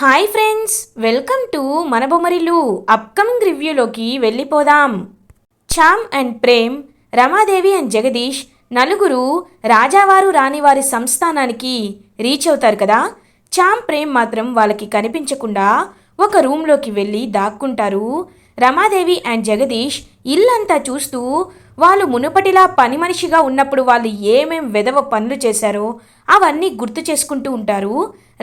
Hi friends welcome to మన Bommarillu upcoming రివ్యూలోకి వెళ్ళిపోదాం. చామ్ అండ్ ప్రేమ్ రమాదేవి అండ్ జగదీష్ నలుగురు రాజావారు రాణివారి సంస్థానానికి రీచ్ అవుతారు కదా? చామ్ ప్రేమ్ మాత్రం వాళ్ళకి కనిపించకుండా ఒక రూమ్లోకి వెళ్ళి దాక్కుంటారు. రమాదేవి అండ్ జగదీష్ ఇల్లంతా చూస్తూ వాళ్ళు మునుపటిలా పని మనిషిగా ఉన్నప్పుడు వాళ్ళు ఏమేం వెధవ పనులు చేశారో అవన్నీ గుర్తు చేసుకుంటూ ఉంటారు.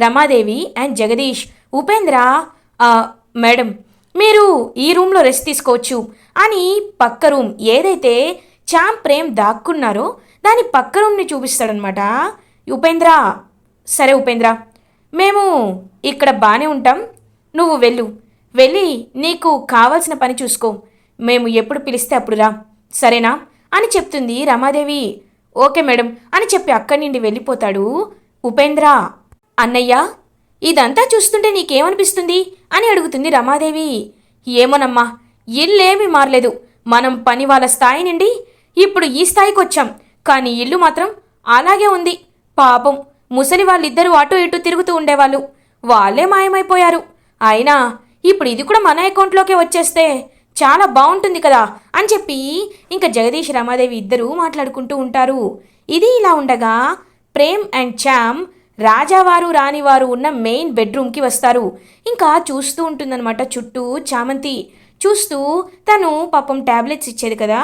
రమాదేవి అండ్ జగదీష్ ఉపేంద్ర మేడం మీరు ఈ రూమ్లో రెస్ట్ తీసుకోవచ్చు అని పక్క రూమ్ ఏదైతే చామ్ ప్రేమ్ దాక్కున్నారో దాని పక్క రూమ్ని చూపిస్తాడనమాట. ఉపేంద్ర సరే ఉపేంద్ర మేము ఇక్కడ బాగానే ఉంటాం. నువ్వు వెళ్ళు. వెళ్ళి నీకు కావాల్సిన పని చూసుకో. మేము ఎప్పుడు పిలిస్తే అప్పుడు రా. సరేనా? అని చెప్తుంది రమాదేవి. ఓకే మేడం అని చెప్పి అక్కడి నుండి వెళ్ళిపోతాడు ఉపేంద్ర. అన్నయ్య ఇదంతా చూస్తుంటే నీకేమనిపిస్తుంది? అని అడుగుతుంది రమాదేవి. ఏమోనమ్మా ఇల్లేమీ మారలేదు. మనం పని వాళ్ళ స్థాయి నుండి ఇప్పుడు ఈ స్థాయికి వచ్చాం. కానీ ఇల్లు మాత్రం అలాగే ఉంది. పాపం ముసలి వాళ్ళిద్దరూ అటు ఇటు తిరుగుతూ ఉండేవాళ్ళు. వాళ్ళే మాయమైపోయారు. అయినా ఇప్పుడు ఇది కూడా మన అకౌంట్లోకే వచ్చేస్తే చాలా బాగుంటుంది కదా అని చెప్పి ఇంకా జగదీష్ రమాదేవి ఇద్దరూ మాట్లాడుకుంటూ ఉంటారు. ఇది ఇలా ఉండగా ప్రేమ్ అండ్ చామ్ రాజావారు రాణివారు ఉన్న మెయిన్ బెడ్రూమ్కి వస్తారు. ఇంకా చూస్తూ ఉంటుందన్నమాట చుట్టూ చామంతి. చూస్తూ తను పాపం ట్యాబ్లెట్స్ ఇచ్చేది కదా.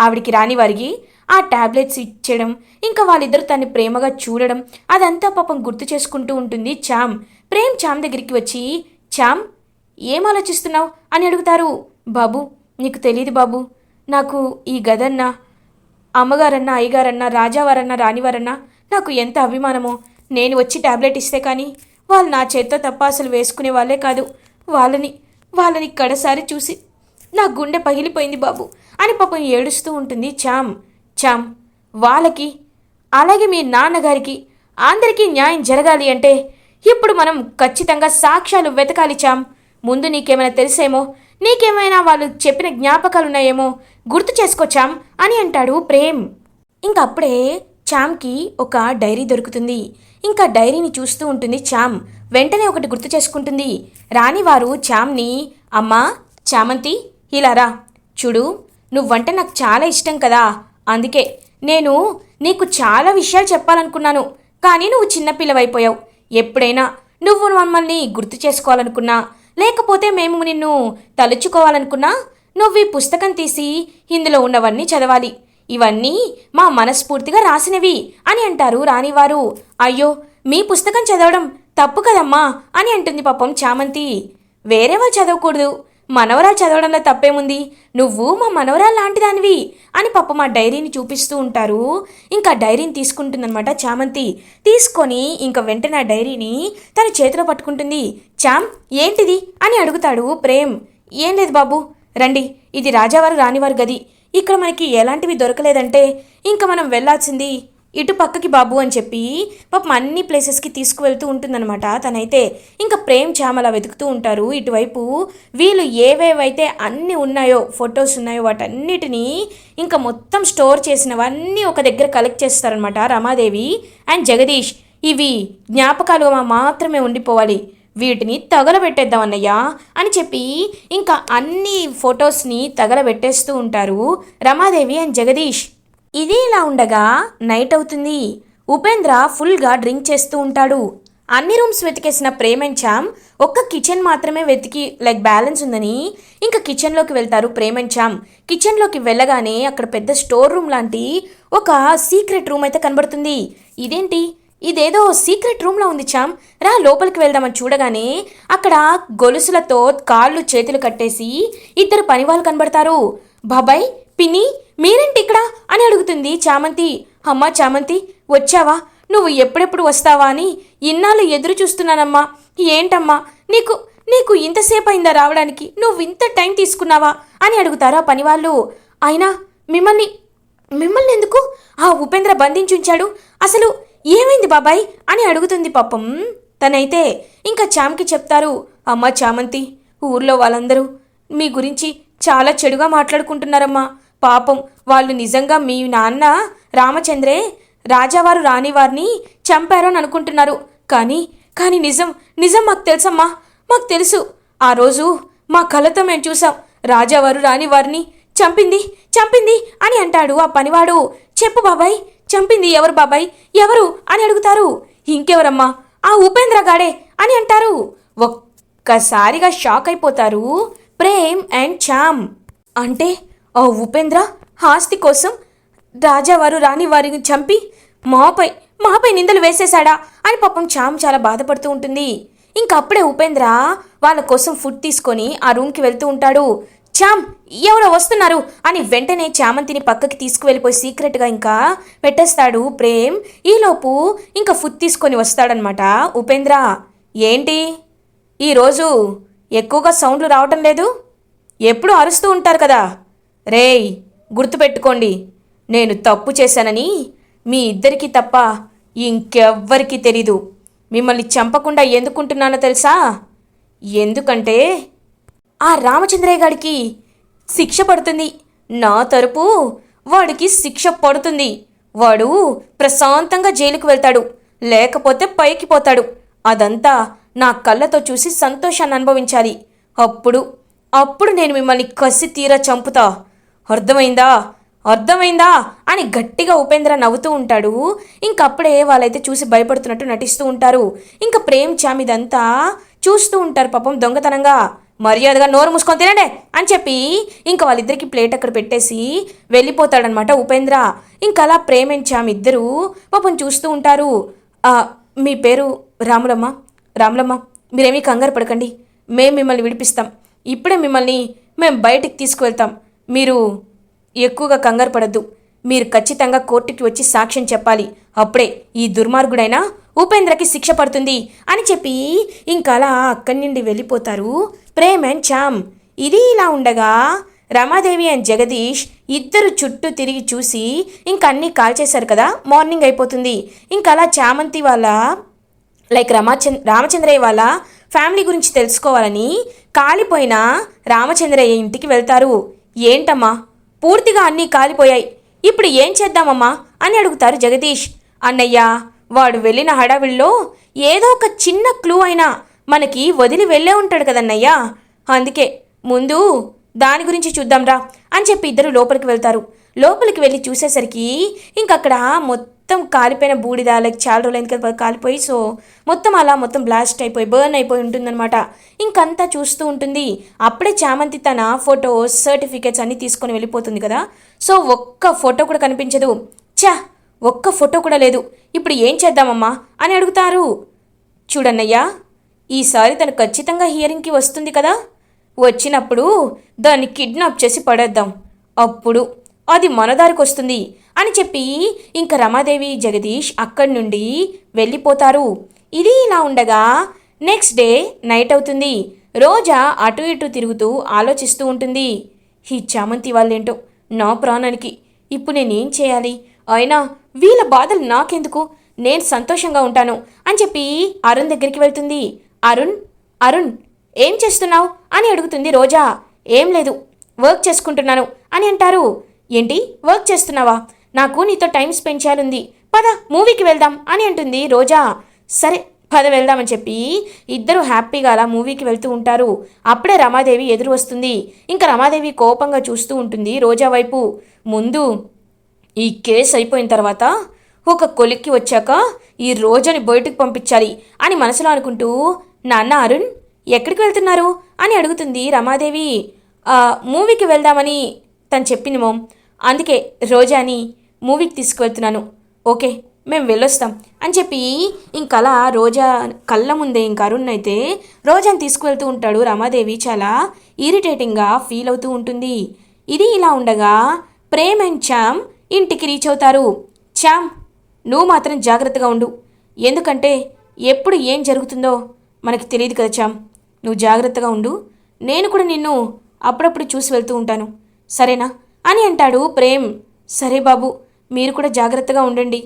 ఆవిడికి రానివారికి ఆ ట్యాబ్లెట్స్ ఇచ్చడం ఇంకా వాళ్ళిద్దరు తన్ని ప్రేమగా చూడడం అదంతా పాపం గుర్తు చేసుకుంటూ ఉంటుంది చామ్ ప్రేమ్ చామ్ దగ్గరికి వచ్చి చామ్ ఏం ఆలోచిస్తున్నావు? అని అడుగుతారు. బాబు నీకు తెలియదు బాబు. నాకు ఈ గదన్నా అమ్మగారన్నా అయ్యగారన్నా రాజావారన్నా రాణివారన్నా నాకు ఎంత అభిమానమో. నేను వచ్చి టాబ్లెట్ ఇస్తే కానీ వాళ్ళు నా చేత్తో తప్ప అసలు వేసుకునే వాళ్ళే కాదు. వాళ్ళని వాళ్ళని కడసారి చూసి నా గుండె పగిలిపోయింది బాబు అని పాపం ఏడుస్తూ ఉంటుంది చామ్ చామ్ వాళ్ళకి అలాగే మీ నాన్నగారికి అందరికీ న్యాయం జరగాలి అంటే ఇప్పుడు మనం ఖచ్చితంగా సాక్ష్యాలు వెతకాలి చామ్ ముందు నీకేమైనా తెలిసేమో? నీకేమైనా వాళ్ళు చెప్పిన జ్ఞాపకాలు ఉన్నాయేమో గుర్తు చేసుకొచ్చాం అని అంటాడు ప్రేమ్. ఇంకప్పుడే చామ్కి ఒక డైరీ దొరుకుతుంది. ఇంకా డైరీని చూస్తూ ఉంటుంది చామ్ వెంటనే ఒకటి గుర్తు చేసుకుంటుంది. రాణివారు చామ్ని అమ్మా చామంతి ఇలా రా. చూడు నువ్వంటే నాకు చాలా ఇష్టం కదా. అందుకే నేను నీకు చాలా విషయాలు చెప్పాలనుకున్నాను. కానీ నువ్వు చిన్నపిల్లవైపోయావు. ఎప్పుడైనా నువ్వు మమ్మల్ని గుర్తు చేసుకోవాలనుకున్నా. లేకపోతే మేము నిన్ను తలుచుకోవాలనుకున్నా నువ్వు ఈ పుస్తకం తీసి ఇందులో ఉన్నవన్నీ చదవాలి. ఇవన్నీ మా మనస్ఫూర్తిగా రాసినవి అని అంటారు రానివారు అయ్యో మీ పుస్తకం చదవడం తప్పు కదమ్మా అని అంటుంది పాపం చామంతి. వేరే వాళ్ళు చదవకూడదు. మనవరాలు చదవడంలో తప్పేముంది? నువ్వు మా మనవరాలు లాంటిదానివి అని పాప మా డైరీని చూపిస్తూ ఉంటారు. ఇంకా డైరీని తీసుకుంటుందన్నమాట చామంతి. తీసుకొని ఇంకా వెంటనే ఆ డైరీని తన చేతిలో పట్టుకుంటుంది. చామ్ ఏంటిది? అని అడుగుతాడు ప్రేమ్. ఏం లేదు బాబు. రండి ఇది రాజావారు రానివారు గది. ఇక్కడ మనకి ఎలాంటివి దొరకలేదంటే ఇంకా మనం వెళ్ళాల్సింది ఇటు పక్కకి బాబు అని చెప్పి పాపం అన్ని ప్లేసెస్కి తీసుకువెళ్తూ ఉంటుందన్నమాట. తనైతే ఇంకా ప్రేమ్ చామలా వెతుకుతూ ఉంటారు. ఇటువైపు వీళ్ళు ఏవేవైతే అన్నీ ఉన్నాయో ఫొటోస్ ఉన్నాయో వాటన్నిటినీ ఇంకా మొత్తం స్టోర్ చేసినవన్నీ ఒక దగ్గర కలెక్ట్ చేస్తారనమాట రమాదేవి అండ్ జగదీష్. ఇవి జ్ఞాపకాలుగా మాత్రమే ఉండిపోవాలి. వీటిని తగలబెట్టేద్దాం అన్నయ్య అని చెప్పి ఇంకా అన్ని ఫొటోస్ని తగలబెట్టేస్తూ ఉంటారు రమాదేవి అండ్ జగదీష్. ఇది ఇలా ఉండగా నైట్ అవుతుంది. ఉపేంద్ర ఫుల్గా డ్రింక్ చేస్తూ ఉంటాడు. అన్ని రూమ్స్ వెతికేసిన ప్రేమ్ అండ్ ఒక్క కిచెన్ మాత్రమే వెతికి లైక్ బ్యాలెన్స్ ఉందని ఇంకా కిచెన్లోకి వెళ్తారు ప్రేమ్ అండ్ చామ్ కిచెన్లోకి వెళ్ళగానే అక్కడ పెద్ద స్టోర్ రూమ్ లాంటి ఒక సీక్రెట్ రూమ్ అయితే కనబడుతుంది. ఇదేంటి? ఇదేదో సీక్రెట్ రూమ్లో ఉంది చామ్ రా లోపలికి వెళ్దామని చూడగానే అక్కడ గొలుసులతో కాళ్ళు చేతులు కట్టేసి ఇద్దరు పనివాళ్ళు కనబడతారు. బాబాయ్ పిన్ని మీరేంటి ఇక్కడ అని అడుగుతుంది చామంతి. అమ్మా చామంతి వచ్చావా? నువ్వు ఎప్పుడెప్పుడు వస్తావా అని ఇన్నాళ్ళు ఎదురు చూస్తున్నానమ్మా. ఏంటమ్మా? నీకు నీకు ఇంతసేపు అయిందా రావడానికి? నువ్వు ఇంత టైం తీసుకున్నావా? అని అడుగుతారా పనివాళ్ళు. అయినా మిమ్మల్ని మిమ్మల్ని ఎందుకు ఆ ఉపేంద్ర బంధించుంచాడు? అసలు ఏమైంది బాబాయ్? అని అడుగుతుంది పాపం. తనైతే ఇంకా చామ్కి చెప్తారు అమ్మా చామంతి ఊర్లో వాళ్ళందరూ మీ గురించి చాలా చెడుగా మాట్లాడుకుంటున్నారమ్మా. పాపం వాళ్ళు నిజంగా మీ నాన్న రామచంద్రే రాజావారు రాణివారిని చంపారు అని అనుకుంటున్నారు. కానీ కానీ నిజం నిజం మాకు తెలుసమ్మా మాకు తెలుసు. ఆ రోజు మా కళ్ళతో మేము చూసాం. రాజావారు రాణివారిని చంపింది చంపింది అని అంటాడు ఆ పనివాడు. చెప్పు బాబాయ్ చంపింది ఎవరు బాబాయ్ ఎవరు అని అడుగుతారు. ఇంకెవరమ్మా ఆ ఉపేంద్ర గాడే అని అంటారు. ఒక్కసారిగా షాక్ అయిపోతారు ప్రేమ్ అండ్ చామ్ అంటే ఓ ఉపేంద్ర ఆస్తి కోసం రాజావారు రాణి వారిని చంపి మాపై మాపై నిందలు వేసేశాడా? అని పాపం చామ్ చాలా బాధపడుతూ ఉంటుంది. ఇంకా అప్పుడే ఉపేంద్ర వాళ్ళ కోసం ఫుడ్ తీసుకొని ఆ రూమ్కి వెళ్తూ ఉంటాడు. చామ్ ఎవరో వస్తున్నారు? అని వెంటనే చామంతిని పక్కకి తీసుకువెళ్ళిపోయి సీక్రెట్గా ఇంకా పెట్టేస్తాడు ప్రేమ్. ఈలోపు ఇంకా ఫుడ్ తీసుకొని వస్తాడనమాట ఉపేంద్ర. ఏంటి? ఈరోజు ఎక్కువగా సౌండ్లు రావటం లేదు? ఎప్పుడు అరుస్తూ ఉంటారు కదా? రేయ్ గుర్తుపెట్టుకోండి నేను తప్పు చేశానని మీ ఇద్దరికీ తప్ప ఇంకెవ్వరికీ తెలీదు. మిమ్మల్ని చంపకుండా ఎందుకుంటున్నానో తెలుసా? ఎందుకంటే ఆ రామచంద్రయ్య గారికి శిక్ష పడుతుంది. నా తరపు వాడికి శిక్ష పడుతుంది. వాడు ప్రశాంతంగా జైలుకు వెళ్తాడు లేకపోతే పైకి పోతాడు. అదంతా నా కళ్ళతో చూసి సంతోషాన్ని అనుభవించాలి. అప్పుడు అప్పుడు నేను మిమ్మల్ని కసి తీరా చంపుతా. అర్థమైందా? అర్థమైందా? అని గట్టిగా ఉపేంద్ర నవ్వుతూ ఉంటాడు. ఇంకప్పుడే వాళ్ళైతే చూసి భయపడుతున్నట్టు నటిస్తూ ఉంటారు. ఇంకా ప్రేమ్ చామ్ ఇదంతా చూస్తూ ఉంటారు పాపం దొంగతనంగా. మర్యాదగా నోరు మూసుకొని తినండి అని చెప్పి ఇంకా వాళ్ళిద్దరికి ప్లేట్ అక్కడ పెట్టేసి వెళ్ళిపోతాడనమాట ఉపేంద్ర. ఇంకా అలా ప్రేమ్ అండ్ చామ్ ఇద్దరు పాపం చూస్తూ ఉంటారు. మీ పేరు రాములమ్మ? రాములమ్మ మీరేమీ కంగారు పడకండి. మేము మిమ్మల్ని విడిపిస్తాం. ఇప్పుడే మిమ్మల్ని మేము బయటికి తీసుకువెళ్తాం. మీరు ఎక్కువగా కంగారు పడద్దు. మీరు ఖచ్చితంగా కోర్టుకి వచ్చి సాక్ష్యం చెప్పాలి. అప్పుడే ఈ దుర్మార్గుడైన ఉపేంద్రకి శిక్ష పడుతుంది అని చెప్పి ఇంకా అలా అక్కడి నుండి వెళ్ళిపోతారు ప్రేమ్ అండ్ చామ్. ఇది ఇలా ఉండగా రమాదేవి అండ్ జగదీష్ ఇద్దరు చుట్టూ తిరిగి చూసి ఇంక కాల్ కాల్చేశారు కదా మార్నింగ్ అయిపోతుంది. ఇంకా అలా చామంతి వాళ్ళ లైక్ రమాచంద్ రామచంద్రయ్య వాళ్ళ ఫ్యామిలీ గురించి తెలుసుకోవాలని కాలిపోయిన రామచంద్రయ్య ఇంటికి వెళ్తారు. ఏంటమ్మా? పూర్తిగా అన్నీ కాలిపోయాయి. ఇప్పుడు ఏం చేద్దామమ్మా? అని అడుగుతారు జగదీష్. అన్నయ్య వాడు వెళ్ళిన హడావిడిలో ఏదో ఒక చిన్న క్లూ అయినా మనకి వదిలి వెళ్ళే ఉంటాడు కదన్నయ్యా. అందుకే ముందు దాని గురించి చూద్దాంరా అని చెప్పి ఇద్దరు లోపలికి వెళ్తారు. లోపలికి వెళ్ళి చూసేసరికి ఇంకక్కడ మొత్తం మొత్తం కాలిపోయిన బూడిద లైక్ చాలా రోజులైంది కదా కాలిపోయి సో మొత్తం అలా మొత్తం బ్లాస్ట్ అయిపోయి బర్న్ అయిపోయి ఉంటుందన్నమాట. ఇంకంతా చూస్తూ ఉంటుంది. అప్పుడే చామంతి తన ఫోటో సర్టిఫికేట్స్ అన్నీ తీసుకొని వెళ్ళిపోతుంది కదా. సో ఒక్క ఫోటో కూడా కనిపించదు. చా ఒక్క ఫోటో కూడా లేదు. ఇప్పుడు ఏం చేద్దామమ్మా? అని అడుగుతారు. చూడన్నయ్యా ఈసారి తను ఖచ్చితంగా హియరింగ్కి వస్తుంది కదా. వచ్చినప్పుడు దాన్ని కిడ్నాప్ చేసి పడేద్దాం. అప్పుడు అది మన దారికి వస్తుంది. అని చెప్పి ఇంకా రమాదేవి జగదీష్ అక్కడి నుండి వెళ్ళిపోతారు. ఇది ఇలా ఉండగా నెక్స్ట్ డే నైట్ అవుతుంది. రోజా అటు ఇటు తిరుగుతూ ఆలోచిస్తూ ఉంటుంది. ఈ చామంతి వాళ్ళేంటో? నా ప్రాణానికి. ఇప్పుడు నేనేం చేయాలి? అయినా వీళ్ళ బాధలు నాకెందుకు? నేను సంతోషంగా ఉంటాను అని చెప్పి అరుణ్ దగ్గరికి వెళ్తుంది. అరుణ్? అరుణ్ ఏం చేస్తున్నావు? అని అడుగుతుంది రోజా. ఏం లేదు వర్క్ చేసుకుంటున్నాను అని అంటారు. ఏంటి? వర్క్ చేస్తున్నావా? నాకు నీతో టైం స్పెండ్ చేయాలంది. పద మూవీకి వెళ్దాం అని అంటుంది రోజా. సరే పద వెళ్దామని చెప్పి ఇద్దరు హ్యాపీగా అలా మూవీకి వెళ్తూ ఉంటారు. అప్పుడే రమాదేవి ఎదురు వస్తుంది. ఇంకా రమాదేవి కోపంగా చూస్తూ ఉంటుంది రోజా వైపు. ముందు ఈ కేసు అయిపోయిన తర్వాత ఒక కొలిక్కి వచ్చాక ఈ రోజాని బయటకు పంపించాలి అని మనసులో అనుకుంటూ నాన్న అరుణ్ ఎక్కడికి వెళ్తున్నారు? అని అడుగుతుంది రమాదేవి. మూవీకి వెళ్దామని తను చెప్పింది మోమ్. అందుకే రోజాని మూవీకి తీసుకువెళ్తున్నాను. ఓకే మేము వెళ్ళొస్తాం. అని చెప్పి ఇంకలా రోజా కళ్ళ ముందే ఇంక అరుణ్ అయితే రోజాని తీసుకువెళ్తూ ఉంటాడు రమాదేవి. చాలా ఇరిటేటింగ్గా ఫీల్ అవుతూ ఉంటుంది. ఇది ఇలా ఉండగా ప్రేమ్ అండ్ చామ్ ఇంటికి రీచ్ అవుతారు. చామ్ నువ్వు మాత్రం జాగ్రత్తగా ఉండు. ఎందుకంటే ఎప్పుడు ఏం జరుగుతుందో మనకి తెలియదు కదా చామ్ నువ్వు జాగ్రత్తగా ఉండు. నేను కూడా నిన్ను అప్పుడప్పుడు చూసి వెళ్తూ ఉంటాను. సరేనా? అని అంటాడు ప్రేమ్. సరే బాబు. మీరు కూడా జాగ్రత్తగా ఉండండి.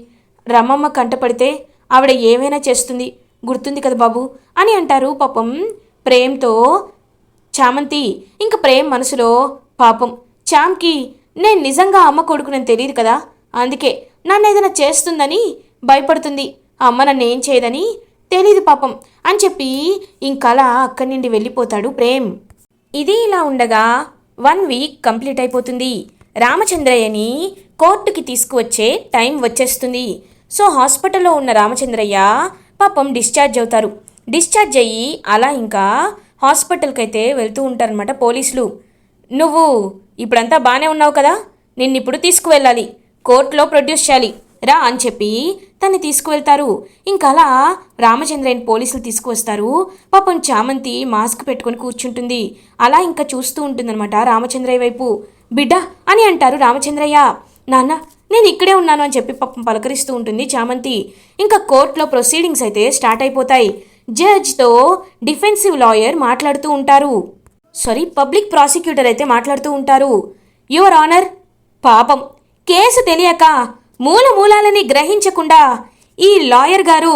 రమ్మమ్మ కంటపడితే ఆవిడ ఏమైనా చేస్తుంది? గుర్తుంది కదా బాబు? అని అంటారు పాపం ప్రేమ్తో చామంతి. ఇంక ప్రేమ్ మనసులో పాపం చామ్కి నేను నిజంగా అమ్మ కొడుకునని తెలియదు కదా? అందుకే నన్ను ఏదైనా చేస్తుందని భయపడుతుంది. అమ్మ నన్ను ఏం చేయదని తెలీదు పాపం అని చెప్పి ఇంకలా అక్కడి నుండి వెళ్ళిపోతాడు ప్రేమ్. ఇది ఇలా ఉండగా వన్ వీక్ కంప్లీట్ అయిపోతుంది. రామచంద్రయ్యని కోర్టుకి తీసుకువచ్చే టైం వచ్చేస్తుంది. సో హాస్పిటల్లో ఉన్న రామచంద్రయ్య పాపం డిశ్చార్జ్ అవుతారు. డిశ్చార్జ్ అయ్యి అలా ఇంకా హాస్పిటల్కి అయితే వెళ్తూ ఉంటారనమాట పోలీసులు. నువ్వు ఇప్పుడంతా బాగానే ఉన్నావు కదా నిన్నిప్పుడు తీసుకువెళ్ళాలి కోర్టులో ప్రొడ్యూస్ చేయాలి రా అని చెప్పి తన్ని తీసుకువెళ్తారు. ఇంకా అలా రామచంద్రయ్యని పోలీసులు తీసుకువస్తారు. పాపం చామంతి మాస్క్ పెట్టుకొని కూర్చుంటుంది. అలా ఇంకా చూస్తూ ఉంటుందన్నమాట రామచంద్రయ్య వైపు. బిడ్డ అని అంటారు రామచంద్రయ్య. నాన్న నేను ఇక్కడే ఉన్నాను అని చెప్పి పాపం పలకరిస్తూ ఉంటుంది చామంతి. ఇంకా కోర్టులో ప్రొసీడింగ్స్ అయితే స్టార్ట్ అయిపోతాయి. జడ్జ్తో డిఫెన్సివ్ లాయర్ మాట్లాడుతూ ఉంటారు. సారీ పబ్లిక్ ప్రాసిక్యూటర్ అయితే మాట్లాడుతూ ఉంటారు. యువర్ ఆనర్ పాపం. కేసు తెలియక మూల మూలాలని గ్రహించకుండా ఈ లాయర్ గారు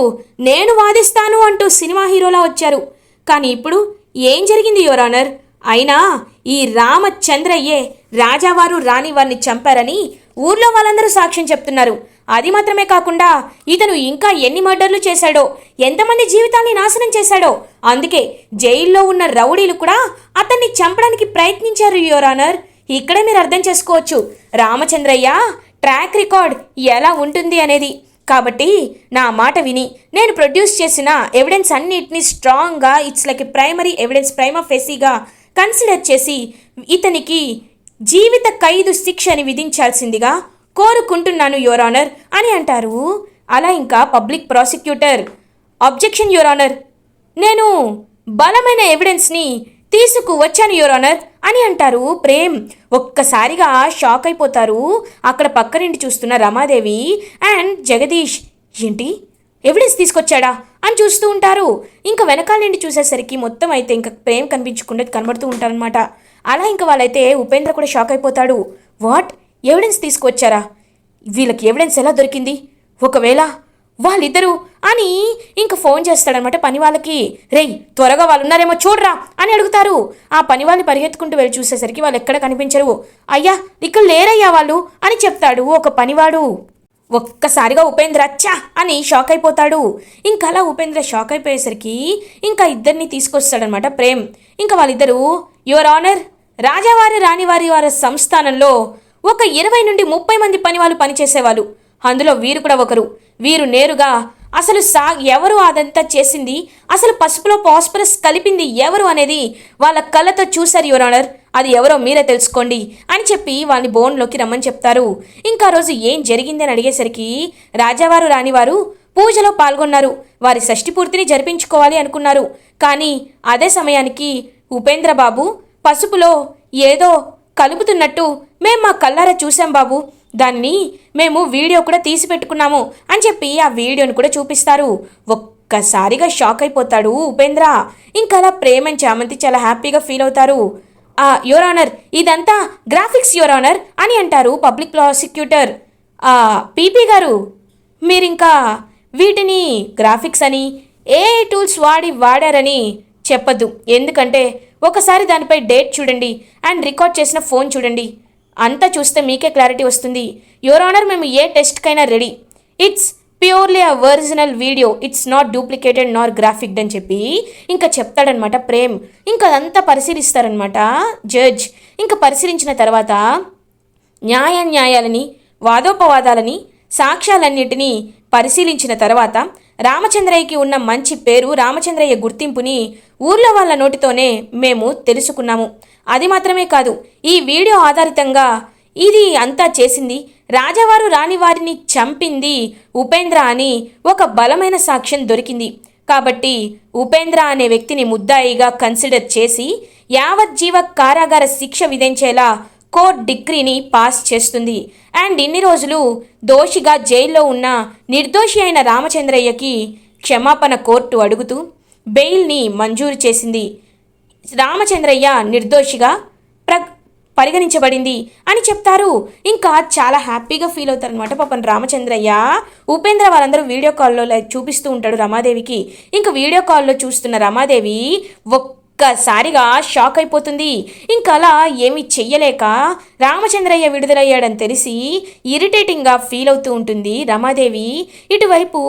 నేను వాదిస్తాను అంటూ సినిమా హీరోలా వచ్చారు. కానీ ఇప్పుడు ఏం జరిగింది యువర్ ఆనర్? అయినా ఈ రామచంద్రయ్యే రాజావారు రాణి వారిని చంపారని ఊర్లో వాళ్ళందరూ సాక్ష్యం చెప్తున్నారు. అది మాత్రమే కాకుండా ఇతను ఇంకా ఎన్ని మర్డర్లు చేశాడో ఎంతమంది జీవితాల్ని నాశనం చేశాడో అందుకే జైల్లో ఉన్న రౌడీలు కూడా అతన్ని చంపడానికి ప్రయత్నించారు యువర్ ఆనర్. ఇక్కడే మీరు అర్థం చేసుకోవచ్చు రామచంద్రయ్య ట్రాక్ రికార్డ్ ఎలా ఉంటుంది అనేది. కాబట్టి నా మాట విని నేను ప్రొడ్యూస్ చేసిన ఎవిడెన్స్ అన్నిటినీ స్ట్రాంగ్గా ఇట్స్ లైక్ ప్రైమరీ ఎవిడెన్స్ ప్రైమా ఫెసీగా కన్సిడర్ చేసి ఇతనికి జీవిత ఖైదు శిక్షని విధించాల్సిందిగా కోరుకుంటున్నాను యువర్ ఆనర్ అని అంటారు. అలా ఇంకా public prosecutor. Objection your honour. నేను బలమైన ఎవిడెన్స్ని తీసుకువచ్చాను యువర్ ఆనర్ అని అంటారు. ప్రేమ్ ఒక్కసారిగా షాక్ అయిపోతారు. అక్కడ పక్కనుండి చూస్తున్న రమాదేవి అండ్ జగదీష్ ఏంటి? ఎవిడెన్స్ తీసుకొచ్చాడా? అని చూస్తూ ఉంటారు. ఇంకా వెనకాల నుండి చూసేసరికి మొత్తం అయితే ఇంకా ప్రేమ్ కనిపించకుండా కనబడుతూ ఉంటారనమాట అలా ఇంకా వాళ్ళైతే ఉపేంద్ర కూడా షాక్ అయిపోతాడు. వాట్? ఎవిడెన్స్ తీసుకొచ్చారా వీళ్ళకి ఎవిడెన్స్ ఎలా దొరికింది? ఒకవేళ వాళ్ళిద్దరూ అని ఇంక ఫోన్ చేస్తాడనమాట పని వాళ్ళకి. రేయ్ త్వరగా వాళ్ళు ఉన్నారేమో చూడరా అని అడుగుతారు. ఆ పని వాళ్ళని పరిగెత్తుకుంటూ వెళ్ళి చూసేసరికి వాళ్ళు ఎక్కడ కనిపించరు. అయ్యా ఇక్కడ లేరయ్యా వాళ్ళు అని చెప్తాడు ఒక పనివాడు. ఒక్కసారిగా ఉపేంద్ర అచ్చా అని షాక్ అయిపోతాడు. ఇంకా అలా ఉపేంద్ర షాక్ అయిపోయేసరికి ఇంకా ఇద్దరిని తీసుకొస్తాడనమాట ప్రేమ్. ఇంకా వాళ్ళిద్దరూ యువర్ ఆనర్ రాజావారి రాణివారి వారి సంస్థానంలో ఒక ఇరవై నుండి ముప్పై మంది పని వాళ్ళు పనిచేసేవాళ్ళు. అందులో వీరు కూడా ఒకరు. వీరు నేరుగా అసలు సా ఎవరు అదంతా చేసింది? అసలు పసుపులో పాస్పరస్ కలిపింది ఎవరు అనేది వాళ్ళ కళ్ళతో చూశారు యువర్ ఆనర్. అది ఎవరో మీరే తెలుసుకోండి అని చెప్పి వాళ్ళని బోన్లోకి రమ్మని చెప్తారు. ఇంకా రోజు ఏం జరిగిందని అడిగేసరికి రాజావారు రానివారు పూజలో పాల్గొన్నారు. వారి షష్ఠి పూర్తిని జరిపించుకోవాలి అనుకున్నారు. కానీ అదే సమయానికి ఉపేంద్రబాబు పసుపులో ఏదో కలుపుతున్నట్టు మేం మా కల్లారా చూసాం బాబు. దాన్ని మేము వీడియో కూడా తీసి పెట్టుకున్నాము అని చెప్పి ఆ వీడియోని కూడా చూపిస్తారు. ఒక్కసారిగా షాక్ అయిపోతాడు ఉపేంద్ర. ఇంకా అలా ప్రేమ చామంతి చాలా హ్యాపీగా ఫీల్ అవుతారు. ఆ యువర్ ఆనర్ ఇదంతా గ్రాఫిక్స్ యువర్ ఆనర్ అని అంటారు పబ్లిక్ ప్రాసిక్యూటర్. ఆ పీపీ గారు మీరింకా వీటిని గ్రాఫిక్స్ అని ఏ టూల్స్ వాడి వాడారని చెప్పద్దు ఎందుకంటే ఒకసారి దానిపై డేట్ చూడండి అండ్ రికార్డ్ చేసిన ఫోన్ చూడండి. అంతా చూస్తే మీకే క్లారిటీ వస్తుంది. యువర్ ఆనర్ మేము ఏ టెస్ట్కైనా ready. It's purely uh original video it's not duplicated nor graphicked అని చెప్పి ఇంకా చెప్తాడనమాట ప్రేమ్. ఇంకా అదంతా పరిశీలిస్తారనమాట జడ్జ్. ఇంకా పరిశీలించిన తర్వాత న్యాయ న్యాయాలని వాదోపవాదాలని సాక్ష్యాలన్నిటినీ పరిశీలించిన తర్వాత రామచంద్రయ్యకి ఉన్న మంచి పేరు రామచంద్రయ్య గుర్తింపుని ఊర్లో వాళ్ళ నోటితోనే మేము తెలుసుకున్నాము. అది మాత్రమే కాదు ఈ వీడియో ఆధారితంగా ఇది అంతా చేసింది రాజావారు రాణివారిని చంపింది ఉపేంద్ర అని ఒక బలమైన సాక్ష్యం దొరికింది. కాబట్టి ఉపేంద్ర అనే వ్యక్తిని ముద్దాయిగా కన్సిడర్ చేసి యావజ్జీవ కారాగార శిక్ష విధించేలా కోర్ట్ డిగ్రీని పాస్ చేస్తుంది. అండ్ ఇన్ని రోజులు దోషిగా జైల్లో ఉన్న నిర్దోషి అయిన రామచంద్రయ్యకి క్షమాపణ కోర్టు అడుగుతూ బెయిల్ని మంజూరు చేసింది. రామచంద్రయ్య నిర్దోషిగా ప్ర పరిగణించబడింది అని చెప్తారు. ఇంకా చాలా హ్యాపీగా ఫీల్ అవుతారు అనమాట పాపం రామచంద్రయ్య. ఉపేంద్ర వాళ్ళందరూ వీడియో కాల్లో చూపిస్తూ ఉంటాడు రమాదేవికి. ఇంకా వీడియో కాల్లో చూస్తున్న రమాదేవి ఒక్క ఒక్కసారిగా షాక్ అయిపోతుంది. ఇంకలా అలా ఏమీ చెయ్యలేక రామచంద్రయ్య విడుదలయ్యాడని తెలిసి ఇరిటేటింగ్గా ఫీల్ అవుతూ ఉంటుంది రమాదేవి. ఇటువైపు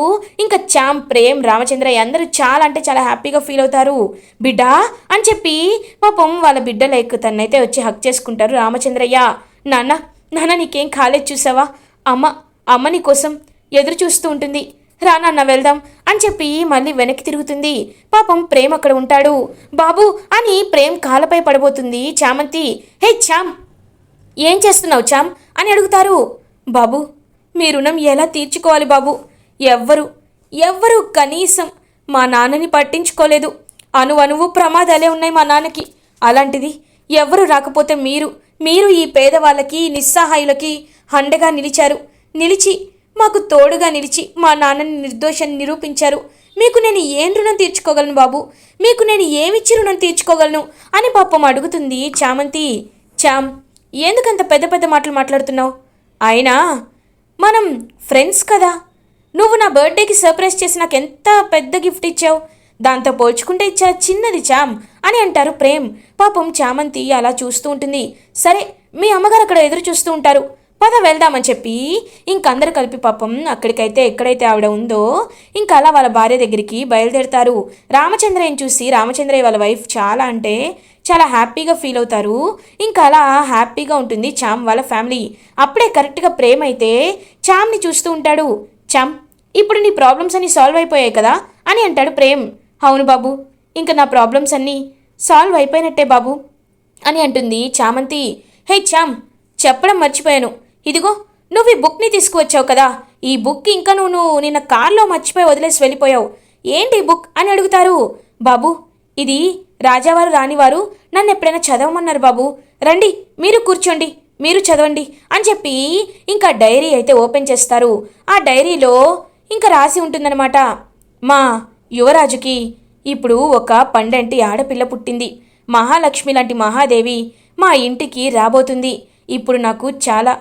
ఇంకా చామ్ ప్రేమ్ రామచంద్రయ్య అందరూ చాలా అంటే చాలా హ్యాపీగా ఫీల్ అవుతారు. బిడ్డా అని చెప్పి పాపం వాళ్ళ బిడ్డ లైక్ తన్నైతే వచ్చి హక్ చేసుకుంటారు రామచంద్రయ్య. నాన్న నాన్న నీకేం కాలేజ్ చూసావా? అమ్మ అమ్మ నీ కోసం ఎదురు చూస్తూ ఉంటుంది. రా నాన్న వెళ్దాం అని చెప్పి మళ్ళీ వెనక్కి తిరుగుతుంది. పాపం ప్రేమ్ అక్కడ ఉంటాడు. బాబు అని ప్రేమ్ కాలపై పడబోతుంది. చామంతి హే చామ్ ఏం చేస్తున్నావు చామ్ అని అడుగుతారు. బాబు మీ రుణం ఎలా తీర్చుకోవాలి బాబు? ఎవ్వరు ఎవ్వరు కనీసం మా నాన్నని పట్టించుకోలేదు. అను అనువు ప్రమాదాలే ఉన్నాయి మా నాన్నకి. అలాంటిది ఎవ్వరు రాకపోతే మీరు మీరు ఈ పేదవాళ్ళకి నిస్సహాయులకి అండగా నిలిచారు. నిలిచి మాకు తోడుగా నిలిచి మా నాన్నని నిర్దోషాన్ని నిరూపించారు. మీకు నేను ఏం రుణం తీర్చుకోగలను బాబు? మీకు నేను ఏమిచ్చి రుణం తీర్చుకోగలను? అని పాపం అడుగుతుంది చామంతి. చామ్ ఎందుకంత పెద్ద పెద్ద మాటలు మాట్లాడుతున్నావు? అయినా మనం ఫ్రెండ్స్ కదా. నువ్వు నా బర్త్డేకి సర్ప్రైజ్ చేసి నాకు ఎంత పెద్ద గిఫ్ట్ ఇచ్చావు? దాంతో పోల్చుకుంటే ఇచ్చా చిన్నది చామ్ అని అంటారు ప్రేమ్. పాపం చామంతి అలా చూస్తూ ఉంటుంది. సరే మీ అమ్మగారు అక్కడ ఎదురు చూస్తూ ఉంటారు. పద వెళ్దామని చెప్పి ఇంకందరు కలిపి పాపం అక్కడికైతే ఎక్కడైతే ఆవిడ ఉందో ఇంకా అలా వాళ్ళ భార్య దగ్గరికి బయలుదేరుతారు. రామచంద్రయ్యని చూసి రామచంద్రయ్య వాళ్ళ వైఫ్ చాలా అంటే చాలా హ్యాపీగా ఫీల్ అవుతారు. ఇంకా అలా హ్యాపీగా ఉంటుంది చామ్ వాళ్ళ ఫ్యామిలీ. అప్పుడే కరెక్ట్గా ప్రేమ్ అయితే చామ్ని చూస్తూ ఉంటాడు. చామ్ ఇప్పుడు నీ ప్రాబ్లమ్స్ అన్నీ సాల్వ్ అయిపోయాయి కదా అని అంటాడు ప్రేమ్. అవును బాబు ఇంకా నా ప్రాబ్లమ్స్ అన్నీ సాల్వ్ అయిపోయినట్టే బాబు అని అంటుంది చామంతి. హే చామ్ చెప్పడం మర్చిపోయాను. ఇదిగో నువ్వు ఈ బుక్ని తీసుకువచ్చావు కదా. ఈ బుక్ ఇంకా నువ్వు నువ్వు నిన్న కార్లో మర్చిపోయి వదిలేసి వెళ్ళిపోయావు. ఏంటి ఈ బుక్ అని అడుగుతారు? బాబు ఇది రాజావారు రానివారు నన్ను ఎప్పుడైనా చదవమన్నారు బాబు. రండి మీరు కూర్చోండి మీరు చదవండి అని చెప్పి ఇంకా డైరీ అయితే ఓపెన్ చేస్తారు. ఆ డైరీలో ఇంకా రాసి ఉంటుందన్నమాట. మా యువరాజుకి ఇప్పుడు ఒక పండంటి ఆడపిల్ల పుట్టింది. మహాలక్ష్మి లాంటి మహాదేవి మా ఇంటికి రాబోతుంది. ఇప్పుడు నాకు చాలా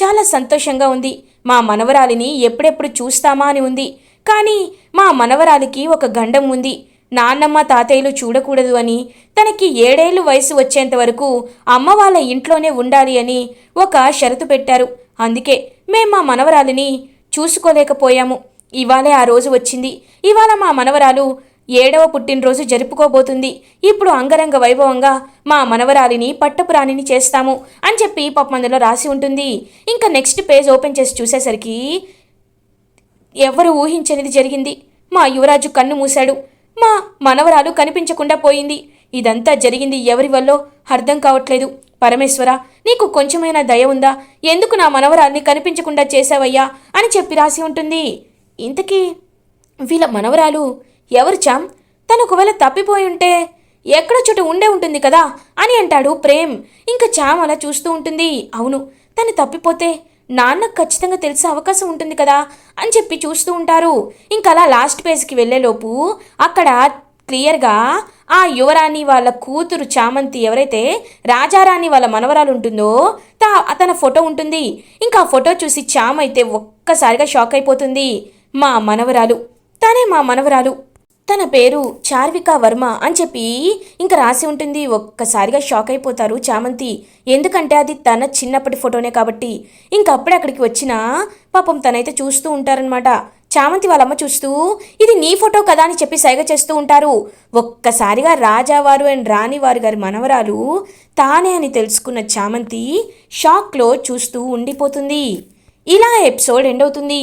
చాలా సంతోషంగా ఉంది. మా మనవరాలిని ఎప్పుడెప్పుడు చూస్తామా అని ఉంది. కానీ మా మనవరాలికి ఒక గండం ఉంది. నాన్నమ్మ తాతయ్యలు చూడకూడదు అని తనకి ఏడేళ్ళు వయసు వచ్చేంత వరకు అమ్మ వాళ్ళ ఇంట్లోనే ఉండాలి అని ఒక షరతు పెట్టారు. అందుకే మేం మా మనవరాలిని చూసుకోలేకపోయాము. ఇవాళే ఆ రోజు వచ్చింది. ఇవాళ మా మనవరాలు ఏడవ పుట్టినరోజు జరుపుకోబోతుంది. ఇప్పుడు అంగరంగ వైభవంగా మా మనవరాలిని పట్టపురాణిని చేస్తాము అని చెప్పి పాపం అందులో రాసి ఉంటుంది. ఇంకా నెక్స్ట్ పేజ్ ఓపెన్ చేసి చూసేసరికి ఎవరు ఊహించనిది జరిగింది. మా యువరాజు కన్ను మూశాడు. మా మనవరాలు కనిపించకుండా పోయింది. ఇదంతా జరిగింది ఎవరి వల్లో? అర్థం కావట్లేదు. పరమేశ్వర నీకు కొంచెమైనా దయ ఉందా? ఎందుకు నా మనవరాల్ని కనిపించకుండా చేశావయ్యా? అని చెప్పి రాసి ఉంటుంది. ఇంతకీ వీళ్ళ మనవరాలు ఎవరు చామ్ తను ఒకవేళ తప్పిపోయి ఉంటే ఎక్కడో చోట ఉండే ఉంటుంది కదా అని అంటాడు ప్రేమ్. ఇంకా చామ్ అలా చూస్తూ ఉంటుంది. అవును తను తప్పిపోతే నాన్నకు ఖచ్చితంగా తెలిసే అవకాశం ఉంటుంది కదా అని చెప్పి చూస్తూ ఉంటారు. ఇంకా అలా లాస్ట్ పేజ్కి వెళ్ళేలోపు అక్కడ క్లియర్గా ఆ యువరాణి వాళ్ళ కూతురు చామంతి ఎవరైతే రాజారాణి వాళ్ళ మనవరాలు ఉంటుందో తా తన ఫోటో ఉంటుంది. ఇంకా ఆ ఫోటో చూసి చామ్ అయితే ఒక్కసారిగా షాక్ అయిపోతుంది. మా మనవరాలు. తనే మా మనవరాలు. తన పేరు చార్విక వర్మ అని చెప్పి ఇంకా రాసి ఉంటుంది. ఒక్కసారిగా షాక్ అయిపోతారు చామంతి. ఎందుకంటే అది తన చిన్నప్పటి ఫోటోనే కాబట్టి. ఇంక అప్పుడే అక్కడికి వచ్చిన పాపం తనైతే చూస్తూ ఉంటారనమాట చామంతి వాళ్ళమ్మ చూస్తూ ఇది నీ ఫోటో కదా అని చెప్పి సైగ చేస్తూ ఉంటారు. ఒక్కసారిగా రాజావారు అండ్ రాణివారు గారి మనవరాలు తానే అని తెలుసుకున్న చామంతి షాక్లో చూస్తూ ఉండిపోతుంది. ఇలా ఎపిసోడ్ ఎండ్ అవుతుంది.